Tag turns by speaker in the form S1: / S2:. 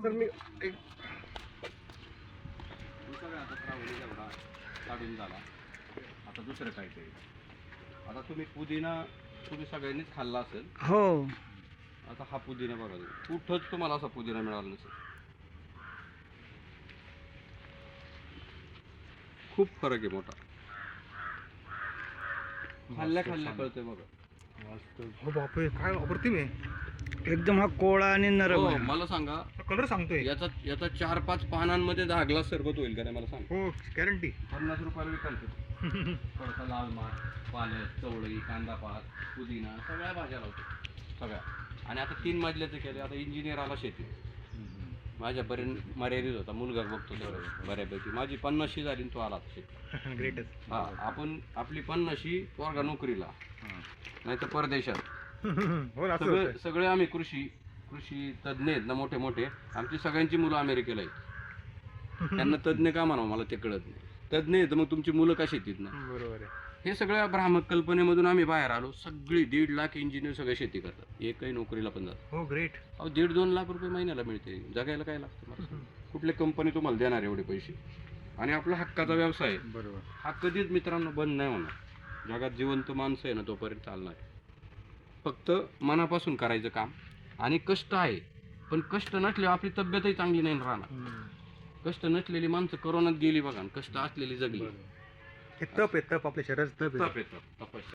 S1: तर मी एक
S2: आता श्रावणी जेवढा काढून झाला. आता दुसरं काहीतरी आता तुम्ही पुदिना तुम्ही सगळ्यांनीच खाल्ला असेल.
S3: हो.
S2: आता हा पुदिना बघा तुम्ही. कुठंच तुम्हाला असा पुदिना मिळाला नसेल. खूप फरक आहे मोठा. खाल्ल्या खाल्ल्या कळतंय बघा.
S1: हो बापरे काय अप्रतिम आहे
S3: एकदम हा कोळा आणि नरम
S2: हो,
S3: आहे.
S2: मला सांगा
S1: कलर सांगतोय.
S2: याचा याचा चार पाच पानांमध्ये दहा ग्लास सरबत होईल का नाही मला सांग.
S1: हो गॅरंटी
S2: पन्नास रुपयाला विकाल थोडासा लाल माठ पालक चवळी कांदा पात पुदिना सगळ्या भाज्या लावतो. सगळ्या. आणि आता तीन मजल्याचे केले आता इंजिनियर आला शेती माझ्यापर्यंत मर्यादित होता. मुलगा बघतो बऱ्यापैकी. माझी पन्नाशी झाली आणि तो आला
S1: ग्रेटच
S2: हा आपण आपली पन्नाशी पोरगा नोकरीला. नाही तर परदेशात.
S1: हो ना असं
S2: सगळे. सगळे आम्ही कृषी कृषी तज्ज्ञ आहेत ना मोठे मोठे. आमची सगळ्यांची मुलं अमेरिकेला आहेत. त्यांना तज्ज्ञ का म्हणावं? मला ते कळत नाही. तज्ज्ञ आहेत मग तुमची मुलं का शेतीत ना
S1: बरोबर आहे.
S2: हे सगळ्या भ्रामक कल्पनेमधून आम्ही बाहेर आलो. सगळी दीड लाख इंजिनियर सगळे शेती करतात. एकही नोकरीला पण जातात
S1: हो ग्रेट
S2: अहो दीड दोन लाख रुपये महिन्याला मिळते. जगायला काय लागतं मला? सांगा? कुठली कंपनी तुम्हाला देणार एवढे पैसे? आणि आपला हक्काचा व्यवसाय.
S1: बरोबर.
S2: हा कधीच मित्रांनो बंद नाही होणार. जगात जिवंत माणसं आहे ना तोपर्यंत चालणार. फक्त मनापासून करायचं काम. आणि कष्ट आहे. पण कष्ट नसले आपली तब्येतही चांगली नाही राहणार. कष्ट नसलेली माणसं कोरोनात गेली बघा. कष्ट असलेली जगली.
S1: हे तप आहे तप आपल्या शरीराचं तप आहे.
S2: तप येतं तपश्चर्या